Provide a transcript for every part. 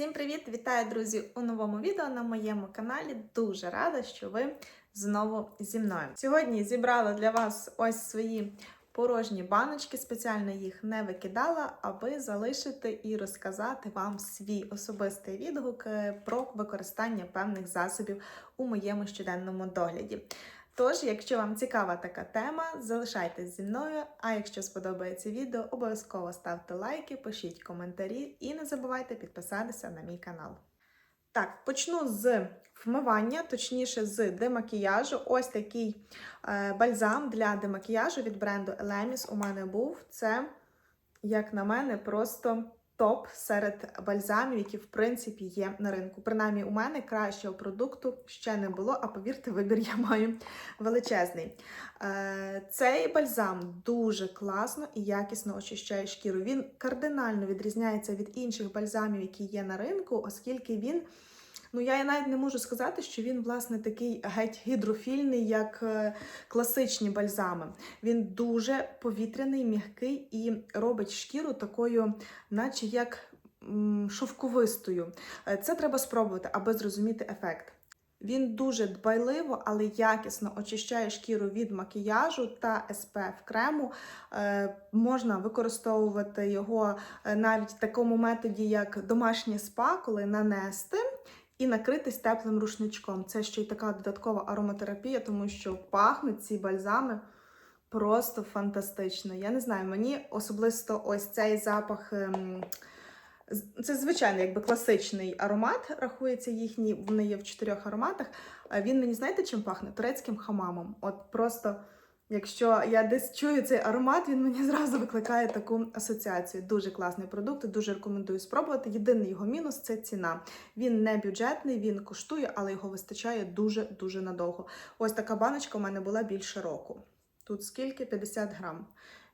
Всім привіт! Вітаю, друзі, у новому відео на моєму каналі. Дуже рада, що ви знову зі мною. Сьогодні зібрала для вас ось свої порожні баночки, спеціально їх не викидала, аби залишити і розказати вам свій особистий відгук е, про використання певних засобів у моєму щоденному догляді. Тож, якщо вам цікава така тема, залишайтесь зі мною. А якщо сподобається відео, обов'язково ставте лайки, пишіть коментарі і не забувайте підписатися на мій канал. Так, почну з вмивання, точніше з демакіяжу. Ось такий е, бальзам для демакіяжу від бренду Elemis у мене був. Це, як на мене, просто топ серед бальзамів, які в принципі є на ринку. Принаймні, у мене кращого продукту ще не було, а повірте, вибір я маю величезний. Е, Цей бальзам дуже класно і якісно очищає шкіру. Він кардинально відрізняється від інших бальзамів, які є на ринку, оскільки він. Ну, я навіть не можу сказати, що він, власне, такий геть гідрофільний, як е, класичні бальзами. Він дуже повітряний, м'який і робить шкіру такою, наче як шовковистою. Е, Це треба спробувати, аби зрозуміти ефект. Він дуже дбайливо, але якісно очищає шкіру від макіяжу та SPF крему. Е, можна використовувати його е, навіть в такому методі, як домашнє спа, коли нанести і накритись теплим рушничком. Це ще й така додаткова ароматерапія, тому що пахнуть ці бальзами просто фантастично. Я не знаю, мені особисто ось цей запах. ем, Це звичайний, якби класичний аромат, рахується їхній. Вони є в чотирьох ароматах. Він мені знаєте, чим пахне? Турецьким хамамом. От просто, якщо я десь чую цей аромат, він мені зразу викликає таку асоціацію. Дуже класний продукт, дуже рекомендую спробувати. Єдиний його мінус це ціна. Він не бюджетний, він коштує, але його вистачає дуже дуже надовго. Ось така баночка у мене була більше року. Тут скільки? 50 грам.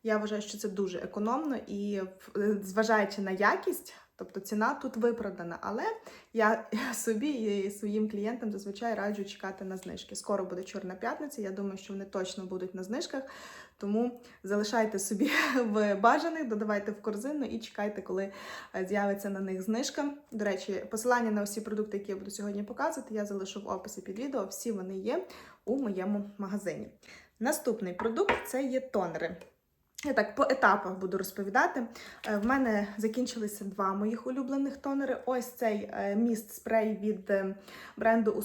Я вважаю, що це дуже економно і в- зважаючи на якість, тобто ціна тут виправдана. Але я собі і своїм клієнтам зазвичай раджу чекати на знижки. Скоро буде Чорна п'ятниця. Я думаю, що вони точно будуть на знижках. Тому залишайте собі в бажаних, додавайте в корзину і чекайте, коли е, з'явиться на них знижка. До речі, посилання на усі продукти, які я буду сьогодні показувати, я залишу в описі під відео. Всі вони є у моєму магазині. Наступний продукт це є тонери. Я так по етапах буду розповідати. Е, В мене закінчилися два моїх улюблених тонери. Ось цей е, міст спрей від е, бренду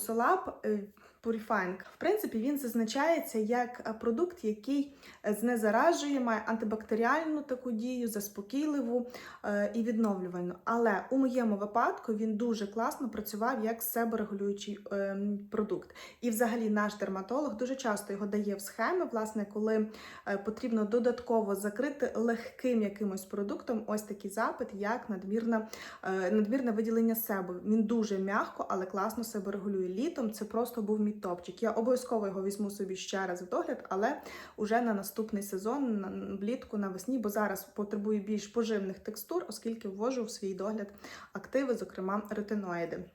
е, Purifying. В принципі, він зазначається як е, продукт, який е, знезаражує, має антибактеріальну таку дію, заспокійливу е, і відновлювальну. Але у моєму випадку він дуже класно працював як себорегулюючий продукт. І взагалі наш дерматолог дуже часто його дає в схеми, власне, коли потрібно додатково закрити легким якимось продуктом ось такий запит, як надмірна, е, надмірне виділення себе. Він дуже м'яко, але класно себе регулює літом. Це просто був мій топчик. Я обов'язково його візьму собі ще раз в догляд, але уже на наступний сезон, на- влітку, навесні, бо зараз потребую більш поживних текстур, оскільки ввожу в свій догляд активи, зокрема ретиноїди.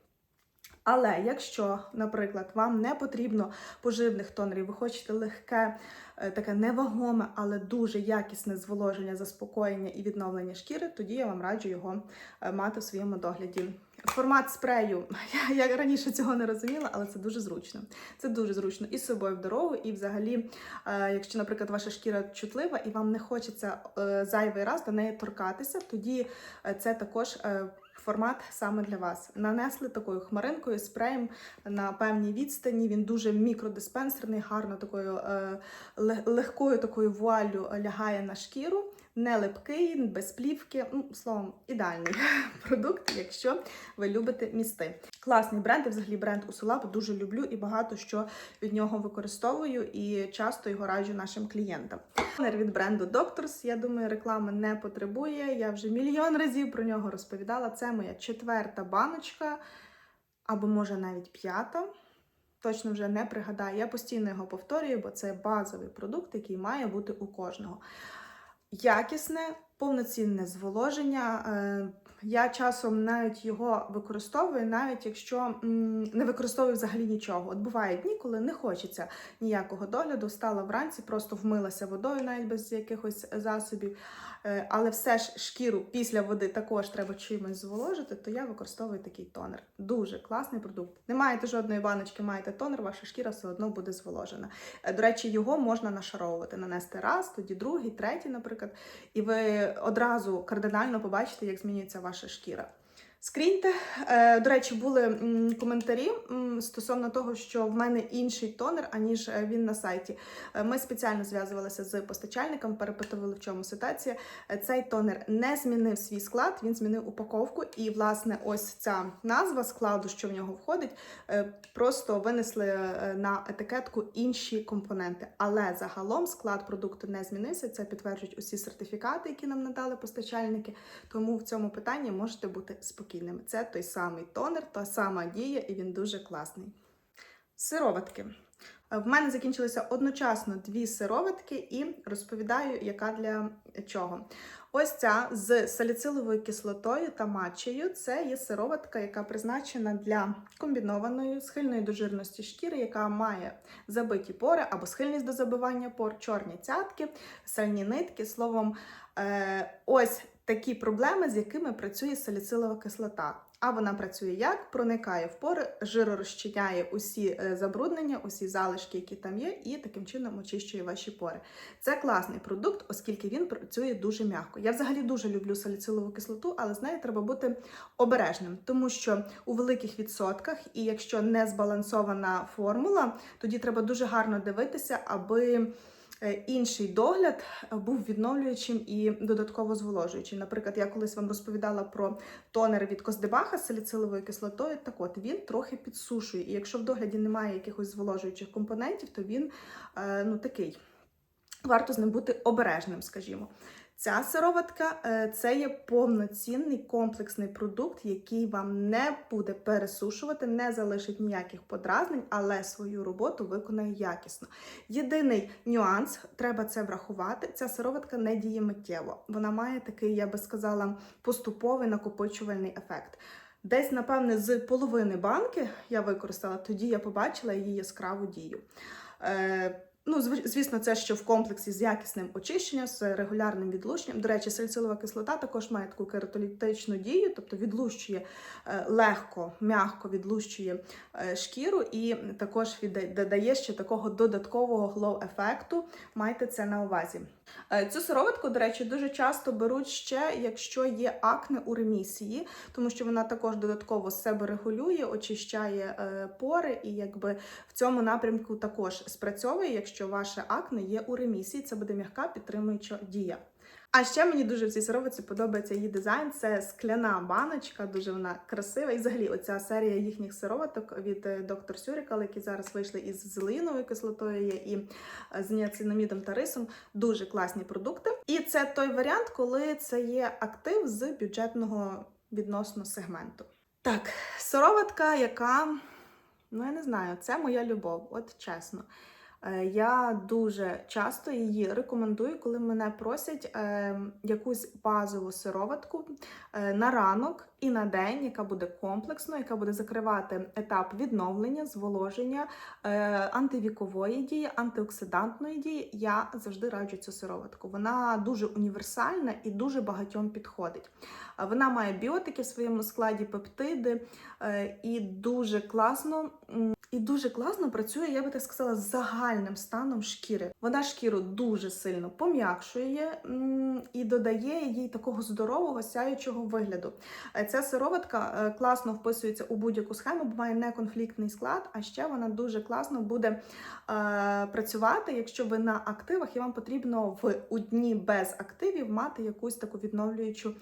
Але якщо, наприклад, вам не потрібно поживних тонерів, ви хочете легке, е, таке невагоме, але дуже якісне зволоження, заспокоєння і відновлення шкіри, тоді я вам раджу його е, мати в своєму догляді. Формат спрею я, я раніше цього не розуміла, але це дуже зручно. Це дуже зручно і з собою в дорогу, і взагалі, е, якщо, наприклад, ваша шкіра чутлива і вам не хочеться е, зайвий раз до неї торкатися, тоді е, це також. е, Формат саме для вас. Нанесли такою хмаринкою, спреєм на певній відстані. Він дуже мікродиспенсерний, гарно такою е, легкою такою вуаллю лягає на шкіру. Не липкий, без плівки. Ну, словом, ідеальний продукт, якщо ви любите місти. Класний бренд, і взагалі бренд Usulab дуже люблю і багато що від нього використовую і часто його раджу нашим клієнтам. Тонер від бренду Doctors, я думаю, реклами не потребує. Я вже мільйон разів про нього розповідала. Це моя четверта баночка, або може навіть п'ята. Точно вже не пригадаю. Я постійно його повторюю, бо це базовий продукт, який має бути у кожного. Якісне, повноцінне зволоження. Е, Я часом навіть його використовую, навіть якщо не використовую взагалі нічого. От бувають дні, коли не хочеться ніякого догляду, встала вранці, просто вмилася водою, навіть без якихось засобів. Е, але все ж шкіру після води також треба чимось зволожити, то я використовую такий тонер. Дуже класний продукт. Не маєте жодної баночки, маєте тонер, ваша шкіра все одно буде зволожена. Е, До речі, його можна нашаровувати, нанести раз, тоді другий, третій, наприклад, і ви одразу кардинально побачите, як змінюється ваша шкіра. Скріньте. Е, До речі, були коментарі стосовно того, що в мене інший тонер, аніж е, він на сайті. Е, Ми спеціально зв'язувалися з постачальником, перепитували, в чому ситуація. Цей тонер не змінив свій склад, він змінив упаковку. І, власне, ось ця назва складу, що в нього входить, просто винесли на етикетку інші компоненти. Але загалом склад продукту не змінився. Це підтверджують усі сертифікати, які нам надали постачальники. Тому в цьому питанні можете бути спокійними. Це той самий тонер, та сама дія, і він дуже класний. Сироватки. В мене закінчилися одночасно дві сироватки, і розповідаю, яка для чого. Ось ця з саліциловою кислотою та матчею. Це є сироватка, яка призначена для комбінованої схильної до жирності шкіри, яка має забиті пори або схильність до забивання пор, чорні цятки, сальні нитки. Словом, е, ось такі проблеми, з якими працює саліцилова кислота. А вона працює як? Проникає в пори, жиророзчиняє усі е, забруднення, усі залишки, які там є, і таким чином очищує ваші пори. Це класний продукт, оскільки він працює дуже м'яко. Я взагалі дуже люблю саліцилову кислоту, але з нею треба бути обережним, тому що у великих відсотках, і якщо не збалансована формула, тоді треба дуже гарно дивитися, аби. Е, Інший догляд був відновлюючим і додатково зволожуючим. Наприклад, я колись вам розповідала про тонер від Коздебаха з саліциловою кислотою. Так от він трохи підсушує. І якщо в догляді немає якихось зволожуючих компонентів, то він е, ну такий. Варто з ним бути обережним, скажімо. Ця сироватка е, це є повноцінний комплексний продукт, який вам не буде пересушувати, не залишить ніяких подразнень, але свою роботу виконає якісно. Єдиний нюанс, треба це врахувати. Ця сироватка не діє миттєво. Вона має такий, я би сказала, поступовий накопичувальний ефект. Десь, напевне, з половини банки я використала, тоді я побачила її яскраву дію. Е, Ну, зв- звісно, це ще в комплексі з якісним очищенням, з регулярним відлущенням. До речі, сальцилова кислота також має таку кератолітичну дію, тобто відлущує е, легко, м'яко відлущує е, шкіру і також додає ще такого додаткового глоу-ефекту. Майте це на увазі. Е, Цю сироватку, до речі, дуже часто беруть ще, якщо є акне у ремісії, тому що вона також додатково себе регулює, очищає е, пори, і якби в цьому напрямку також спрацьовує, якщо ваше акне є у ремісії, це буде м'яка підтримуюча дія. А ще мені дуже в цій сировиці подобається її дизайн. Це скляна баночка, дуже вона красива. І взагалі, оця серія їхніх сироваток від е, доктор Сюрікал, які зараз вийшли із зелиновою кислотою є, і е, з ніацинамідом та рисом. Дуже класні продукти. І це той варіант, коли це є актив з бюджетного відносно сегменту. Так, сироватка, яка, ну я не знаю, це моя любов, от чесно. Е, Я дуже часто її рекомендую, коли мене просять е, якусь базову сироватку е, на ранок і на день, яка буде комплексно, яка буде закривати етап відновлення, зволоження, е, антивікової дії, антиоксидантної дії. Я завжди раджу цю сироватку. Вона дуже універсальна і дуже багатьом підходить. Вона має біотики в своєму складі, пептиди і дуже класно. І дуже класно працює, я би так сказала, з загальним станом шкіри. Вона шкіру дуже сильно пом'якшує і додає їй такого здорового сяючого вигляду. Е, Ця сироватка е, класно вписується у будь-яку схему, бо має неконфліктний склад, а ще вона дуже класно буде е, працювати, якщо ви на активах і вам потрібно в у дні без активів мати якусь таку відновлюючу,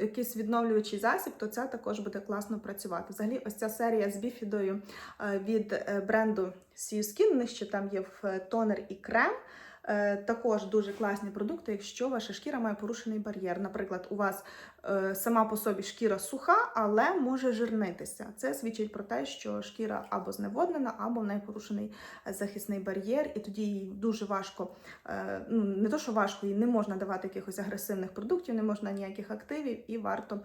якийсь відновлюючий засіб, то це також буде класно працювати. Взагалі, ось ця серія з біфідою від е, бренду Sea Skin, в них ще там є е, тонер і крем. Е, Також дуже класні продукти, якщо ваша шкіра має порушений бар'єр. Наприклад, у вас е, сама по собі шкіра суха, але може жирнитися. Це свідчить про те, що шкіра або зневоднена, або в неї порушений е, захисний бар'єр, і тоді їй дуже важко, е, ну не то, що важко, їй не можна давати якихось агресивних продуктів, не можна ніяких активів, і варто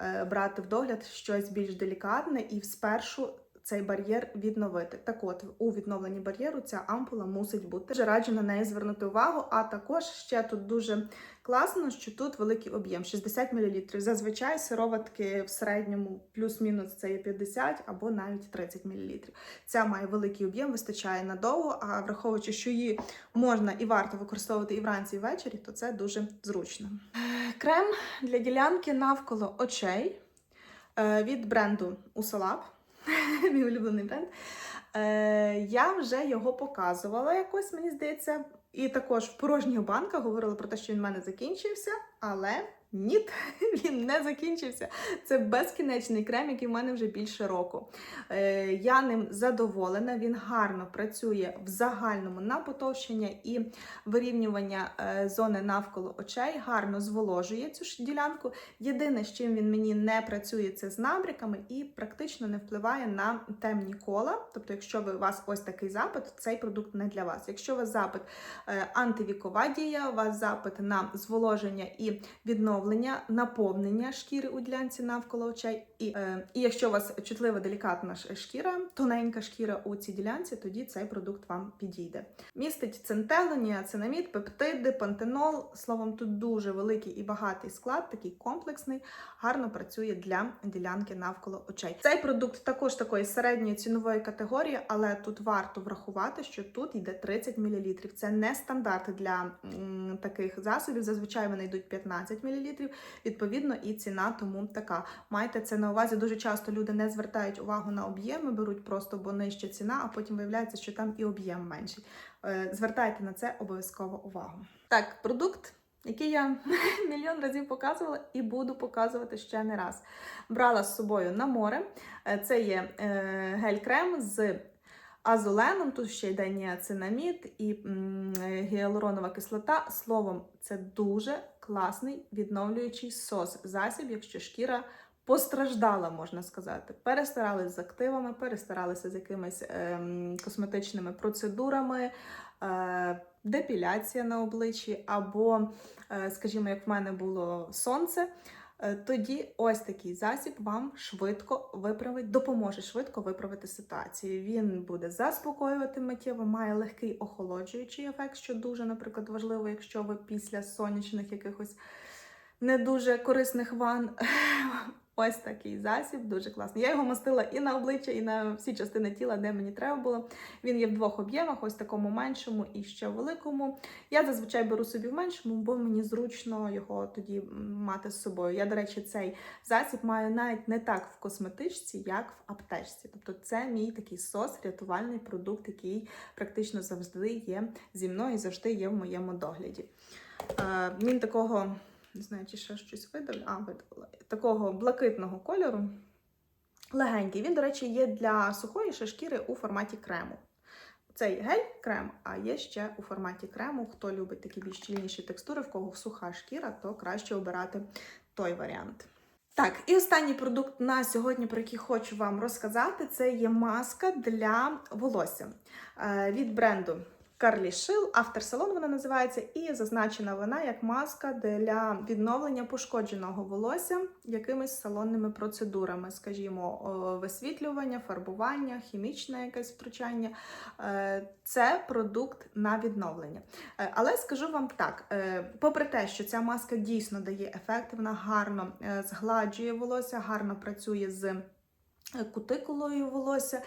е, брати в догляд щось більш делікатне і спершу цей бар'єр відновити. Так от, у відновленні бар'єру ця ампула мусить бути. Дуже раджу на неї звернути увагу. А також ще тут дуже класно, що тут великий об'єм 60 мл. Зазвичай сироватки в середньому плюс-мінус це є 50 або навіть 30 мл. Ця має великий об'єм, вистачає надовго, а враховуючи, що її можна і варто використовувати і вранці, і ввечері, то це дуже зручно. Крем для ділянки навколо очей е, від бренду Usolab, мій улюблений бренд. Е, Я вже його показувала якось, мені здається, і також в порожніх банках говорила про те, що він в мене закінчився, але ні, він не закінчився. Це безкінечний крем, який в мене вже більше року. Е, Я ним задоволена, він гарно працює в загальному на потовщення і вирівнювання е, зони навколо очей, гарно зволожує цю ж ділянку. Єдине, з чим він мені не працює, це з набряками і практично не впливає на темні кола. Тобто, якщо ви, у вас ось такий запит, цей продукт не для вас. Якщо у вас запит е, антивікова дія, у вас запит на зволоження і відновлення, наповнення шкіри у ділянці навколо очей. І, е, і якщо у вас чутлива делікатна шкіра, тоненька шкіра у цій ділянці, тоді цей продукт вам підійде. Містить центелу, ніацинамід, пептиди, пантенол. Словом, тут дуже великий і багатий склад, такий комплексний, гарно працює для ділянки навколо очей. Цей продукт також такої середньої цінової категорії, але тут варто врахувати, що тут йде 30 мл. Це не стандарт для м, таких засобів. Зазвичай вони йдуть 15 мл. Відповідно, і ціна тому така. Майте це на увазі. Дуже часто люди не звертають увагу на об'єми, беруть просто бо нижча ціна, а потім виявляється, що там і об'єм менший. Е, Звертайте на це обов'язково увагу. Так, продукт. Який я мільйон разів показувала і буду показувати ще не раз. Брала з собою на море. Е, Це є е, гель-крем з азоленом, тут ще йде ніацинамід і е, гіалуронова кислота. Словом, це дуже класний відновлюючий сос засіб, якщо шкіра постраждала, можна сказати. Перестаралися з активами, перестаралися з якимись ем, косметичними процедурами. Е, Депіляція на обличчі, або, е, скажімо, як в мене було сонце, е, тоді ось такий засіб вам швидко виправить, допоможе швидко виправити ситуацію. Він буде заспокоювати миттєво, має легкий охолоджуючий ефект, що дуже, наприклад, важливо, якщо ви після сонячних якихось не дуже корисних ван. Ось такий засіб, дуже класний. Я його мастила і на обличчя, і на всі частини тіла, де мені треба було. Він є в двох об'ємах, ось такому меншому і ще великому. Я зазвичай беру собі в меншому, бо мені зручно його тоді мати з собою. Я, до речі, цей засіб маю навіть не так в косметичці, як в аптечці. Тобто, це мій такий сос, рятувальний продукт, який практично завжди є зі мною і завжди є в моєму догляді. Е, Він такого. Не знаю, чи ще щось видав. А, видавила. Такого блакитного кольору. Легенький. Він, до речі, є для сухої ще шкіри у форматі крему. Цей гель крем, а є ще у форматі крему. Хто любить такі більш щільніші текстури, в кого суха шкіра, то краще обирати той варіант. Так, і останній продукт на сьогодні, про який хочу вам розказати, це є маска для волосся Е, від бренду Carly Shield, авторсалон вона називається, і зазначена вона як маска для відновлення пошкодженого волосся якимись салонними процедурами, скажімо, висвітлювання, фарбування, хімічне якесь втручання. Е, Це продукт на відновлення. Е, Але скажу вам так: е, попри те, що ця маска дійсно дає ефект, вона гарно згладжує волосся, гарно працює з. Кутикулою волосся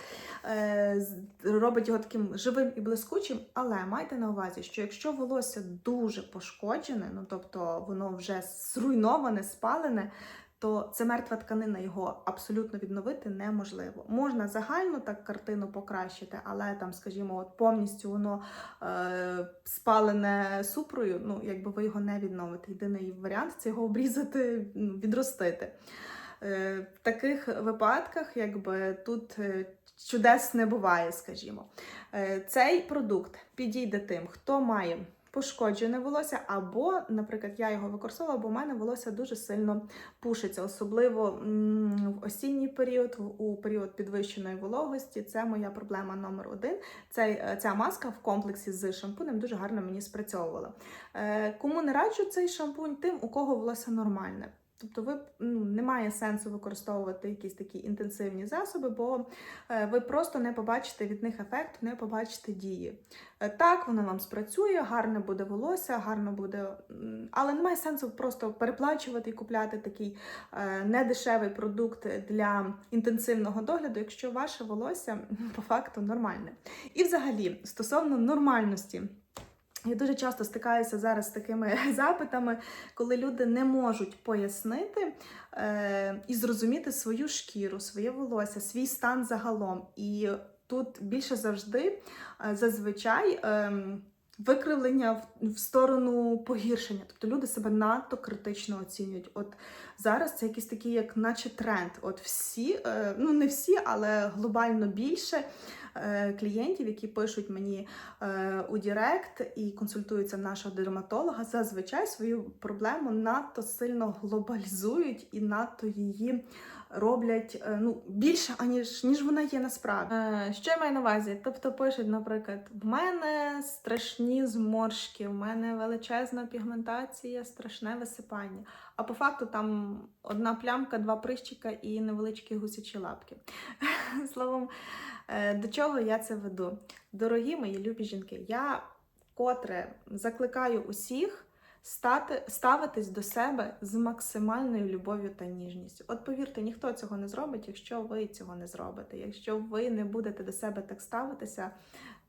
е, робить його таким живим і блискучим, але майте на увазі, що якщо волосся дуже пошкоджене, ну тобто воно вже зруйноване, спалене, то це мертва тканина, його абсолютно відновити неможливо. Можна загально так картину покращити, але там, скажімо, от повністю воно е, спалене супрою, ну якби ви його не відновите. Єдиний варіант це його обрізати, відростити. Е, В таких випадках, якби тут е, чудес не буває, скажімо. Е, Цей продукт підійде тим, хто має пошкоджене волосся, або, наприклад, я його використовувала, бо в мене волосся дуже сильно пушиться, особливо в осінній період, у період підвищеної вологості. Це моя проблема номер один. Цей, ця маска в комплексі з шампунем дуже гарно мені спрацьовувала. Кому не раджу цей шампунь, тим, у кого волосся нормальне. Тобто ви ну, немає сенсу використовувати якісь такі інтенсивні засоби, бо е, ви просто не побачите від них ефекту, не побачите дії. Е, Так, воно вам спрацює, гарне буде волосся, гарно буде, але немає сенсу просто переплачувати і купляти такий е, недешевий продукт для інтенсивного догляду, якщо ваше волосся по факту нормальне. І взагалі, стосовно нормальності. Я дуже часто стикаюся зараз з такими запитами, коли люди не можуть пояснити е, і зрозуміти свою шкіру, своє волосся, свій стан загалом. І тут більше завжди е, зазвичай. Е, Викривлення в, сторону погіршення, тобто люди себе надто критично оцінюють. От зараз це якийсь такий, як наче тренд. От всі, е, ну не всі, але глобально більше е, клієнтів, які пишуть мені е, у Директ і консультуються нашого дерматолога, зазвичай свою проблему надто сильно глобалізують і надто її роблять е, ну, більше, аніж ніж вона є насправді. Е, що я маю на увазі? Тобто пишуть, наприклад, в мене страшні зморшки, в мене величезна пігментація, страшне висипання. А по факту там одна плямка, два прищика і невеличкі гусячі лапки. Словом, е, до чого я це веду? Дорогі мої любі жінки, я котре закликаю усіх стати, ставитись до себе з максимальною любов'ю та ніжністю. От повірте, ніхто цього не зробить, якщо ви цього не зробите. Якщо ви не будете до себе так ставитися,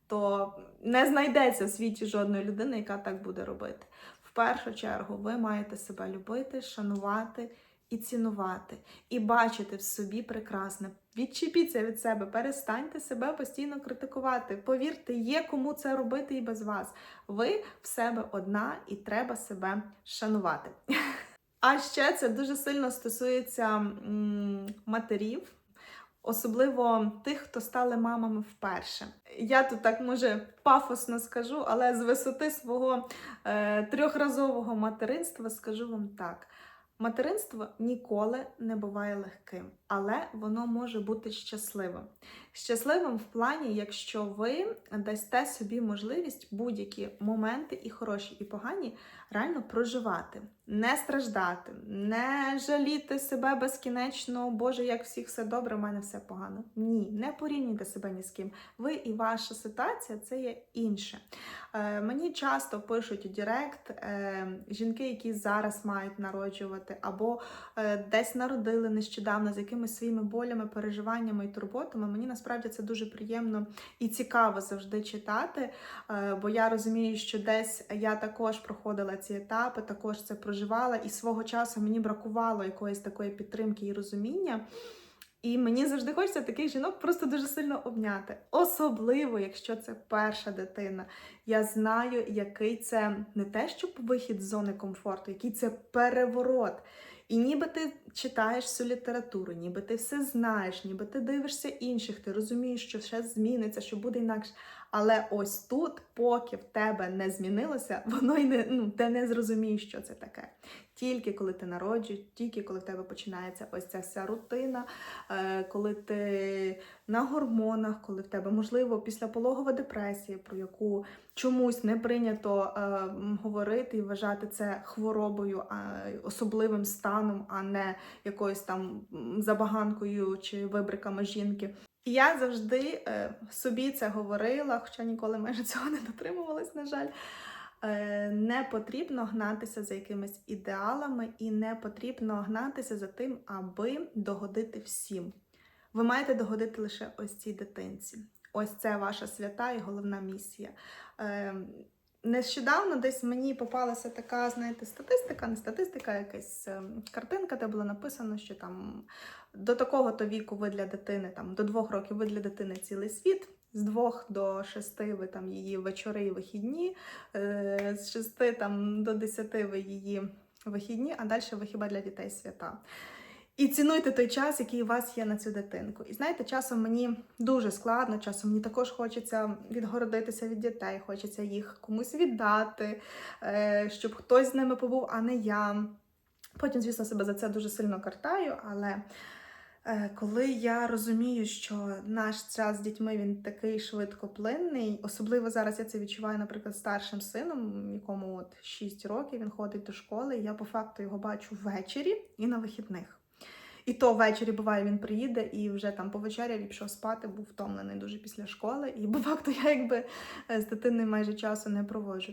то не знайдеться в світі жодної людини, яка так буде робити. В першу чергу, ви маєте себе любити, шанувати і цінувати, і бачити в собі прекрасне. Відчепіться від себе, перестаньте себе постійно критикувати. Повірте, є кому це робити і без вас. Ви в себе одна і треба себе шанувати. А ще це дуже сильно стосується матерів. Особливо тих, хто стали мамами вперше. Я тут так може пафосно скажу, але з висоти свого е, трьохразового материнства скажу вам так: материнство ніколи не буває легким, але воно може бути щасливим. Щасливим в плані, якщо ви дасте собі можливість будь-які моменти, і хороші, і погані, реально проживати, не страждати, не жаліти себе безкінечно, Боже, як всіх все добре, в мене все погано. Ні, не порівнюйте себе ні з ким. Ви і ваша ситуація це є інше. Е, мені часто пишуть у Директ е, жінки, які зараз мають народжувати, або е, десь народили нещодавно з якимись своїми болями, переживаннями і турботами. Мені насправді це дуже приємно і цікаво завжди читати, е, бо я розумію, що десь я також проходила ці етапи, також це проживала, і свого часу мені бракувало якоїсь такої підтримки і розуміння. І мені завжди хочеться таких жінок просто дуже сильно обняти. Особливо, якщо це перша дитина. Я знаю, який це не те, щоб вихід з зони комфорту, який це переворот. І ніби ти читаєш всю літературу, ніби ти все знаєш, ніби ти дивишся інших, ти розумієш, що все зміниться, що буде інакше. Але ось тут, поки в тебе не змінилося, воно й не ну, ти не зрозумієш, що це таке. Тільки коли ти народжуєш, тільки коли в тебе починається ось ця вся рутина, е, коли ти на гормонах, коли в тебе можливо післяпологова депресія, про яку чомусь не прийнято е, говорити і вважати це хворобою, особливим станом, а не якоюсь там забаганкою чи вибриками жінки. Я завжди е, собі це говорила, хоча ніколи майже цього не дотримувалась, на жаль. Не потрібно гнатися за якимись ідеалами і не потрібно гнатися за тим, аби догодити всім. Ви маєте догодити лише ось цій дитинці. Ось це ваша свята і головна місія. Е, Нещодавно десь мені попалася така, знаєте, статистика, не статистика, а якась е, картинка, де було написано, що там до такого-то віку ви для дитини, там до двох років ви для дитини цілий світ. З двох до шести ви там її вечори і вихідні, е, з шести там до десяти ви її вихідні, а далі ви хіба для дітей свята. І цінуйте той час, який у вас є на цю дитинку. І знаєте, часом мені дуже складно, часом мені також хочеться відгородитися від дітей, хочеться їх комусь віддати, е, щоб хтось з ними побув, а не я. Потім, звісно, себе за це дуже сильно картаю, але Коли я розумію, що наш час з дітьми він такий швидкоплинний, особливо зараз я це відчуваю, наприклад, старшим сином, якому от 6 років він ходить до школи, я по факту його бачу ввечері і на вихідних. І то ввечері буває, він приїде і вже там по вечері пішов спати, був втомлений дуже після школи. І по факту я якби е, з дитиною майже часу не проводжу.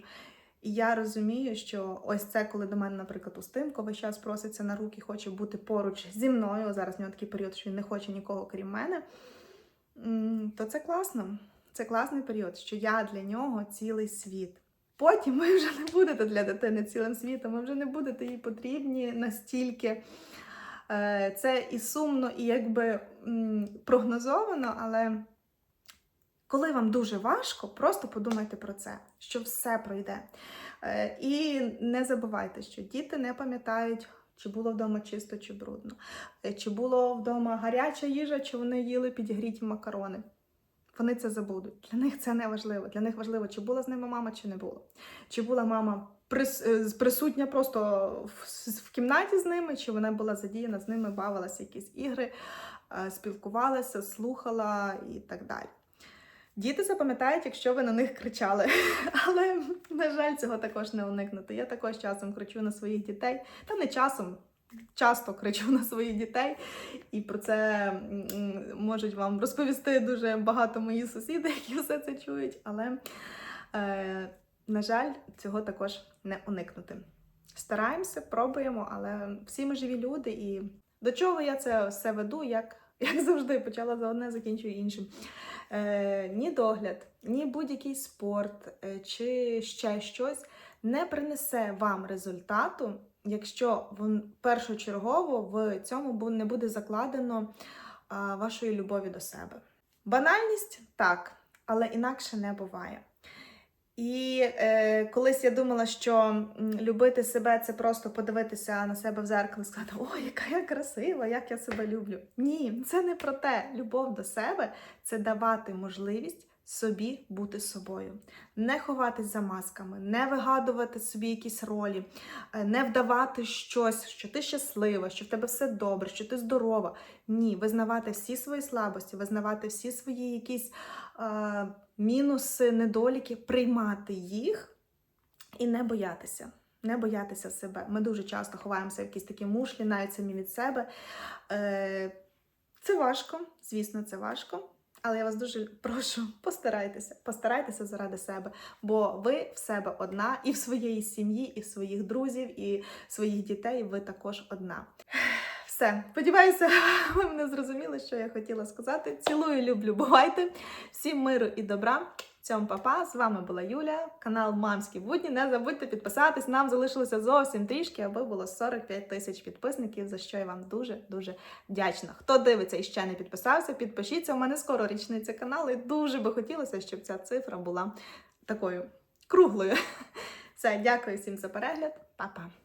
І я розумію, що ось це, коли до мене, наприклад, Устимко весь час проситься на руки, хоче бути поруч зі мною. Зараз в нього такий період, що він не хоче нікого крім мене. То це класно. Це класний період, що я для нього цілий світ. Потім ви вже не будете для дитини цілим світом, ви вже не будете їй потрібні настільки. Е, Це і сумно, і якби прогнозовано, але коли вам дуже важко, просто подумайте про це, що все пройде. Е, І не забувайте, що діти не пам'ятають, чи було вдома чисто чи брудно, е, чи було вдома гаряча їжа, чи вони їли підігріті макарони. Вони це забудуть. Для них це не важливо. Для них важливо, чи була з ними мама, чи не було. Чи була мама е, присутня просто в, кімнаті з ними, чи вона була задіяна з ними, бавилася якісь ігри, спілкувалася, слухала і так далі. Діти запам'ятають, якщо ви на них кричали. Але, на жаль, цього також не уникнути. Я також часом кричу на своїх дітей, та не часом. Часто кричу на своїх дітей, і про це можуть вам розповісти дуже багато мої сусіди, які все це чують. Але, е, на жаль, цього також не уникнути. Стараємося, пробуємо, але всі ми живі люди, і до чого я це все веду, як, як завжди, почала за одне, закінчую іншим. Е, ні догляд, ні будь-який спорт е, чи ще щось не принесе вам результату, якщо першочергово в цьому не буде закладено вашої любові до себе. Банальність так, але інакше не буває. І е, колись я думала, що любити себе це просто подивитися на себе в зеркало і сказати, о, яка я красива, як я себе люблю. Ні, це не про те. Любов до себе це давати можливість собі бути собою, не ховатись за масками, не вигадувати собі якісь ролі, е, не вдавати щось, що ти щаслива, що в тебе все добре, що ти здорова. Ні, визнавати всі свої слабості, визнавати всі свої якісь е, мінуси, недоліки, приймати їх і не боятися. Не боятися себе. Ми дуже часто ховаємося в якісь такі мушлі, навіть самі від себе. Е, це важко, звісно, це важко. Але я вас дуже прошу, постарайтеся, постарайтеся заради себе, бо ви в себе одна, і в своєї сім'ї, і в своїх друзів, і своїх дітей ви також одна. Все, сподіваюся, ви мене зрозуміли, що я хотіла сказати. Цілую, люблю, бувайте! Всім миру і добра! Цьому папа, з вами була Юля, канал Мамські будні. Не забудьте підписатись. Нам залишилося зовсім трішки, аби було 45 тисяч підписників, за що я вам дуже дуже вдячна. Хто дивиться і ще не підписався, підпишіться. У мене скоро річниця каналу, і дуже би хотілося, щоб ця цифра була такою круглою. Все, дякую всім за перегляд, Па-па!